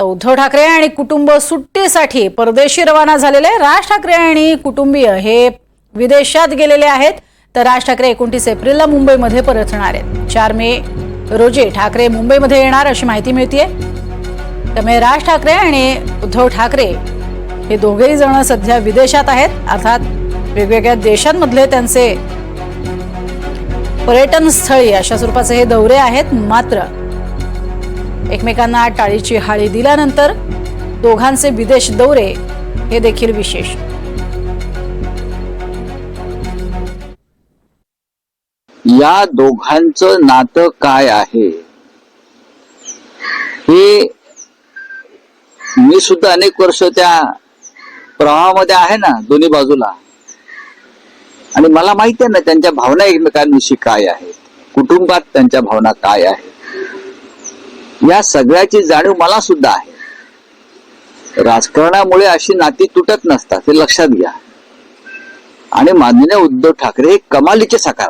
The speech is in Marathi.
तर उद्धव ठाकरे आणि कुटुंब सुट्टीसाठी परदेशी रवाना झालेले राज ठाकरे आणि कुटुंबीय हे विदेशात गेलेले आहेत. तर राज ठाकरे एकोणतीस एप्रिलला मुंबईमध्ये परतणार आहेत. चार मे रोजी ठाकरे मुंबईमध्ये येणार अशी माहिती मिळतीये. त्यामुळे राज ठाकरे आणि उद्धव ठाकरे हे दोघेही जण सध्या विदेशात आहेत. अर्थात वेगवेगळ्या देशांमधले त्यांचे पर्यटन स्थळी अशा स्वरूपाचे हे दौरे आहेत. मात्र एकमेकांना टाळीची हाळी दिल्यानंतर दोघांचे विदेश दौरे हे देखील विशेष. या दोघांचं नातं काय आहे? हे मी सुद्धा अनेक वर्ष त्या प्रवाहामध्ये आहे ना दोन्ही बाजूला. आणि मला माहिती आहे ना त्यांच्या भावना एकमेकांविषयी काय आहेत? कुटुंबात त्यांच्या भावना काय आहेत? या सगळ्याची जाणीव मला सुद्धा आहे. राजकारणामुळे अशी नाती तुटत नसतात हे लक्षात घ्या. आणि माननीय उद्धव ठाकरे हे कमालीचे साकार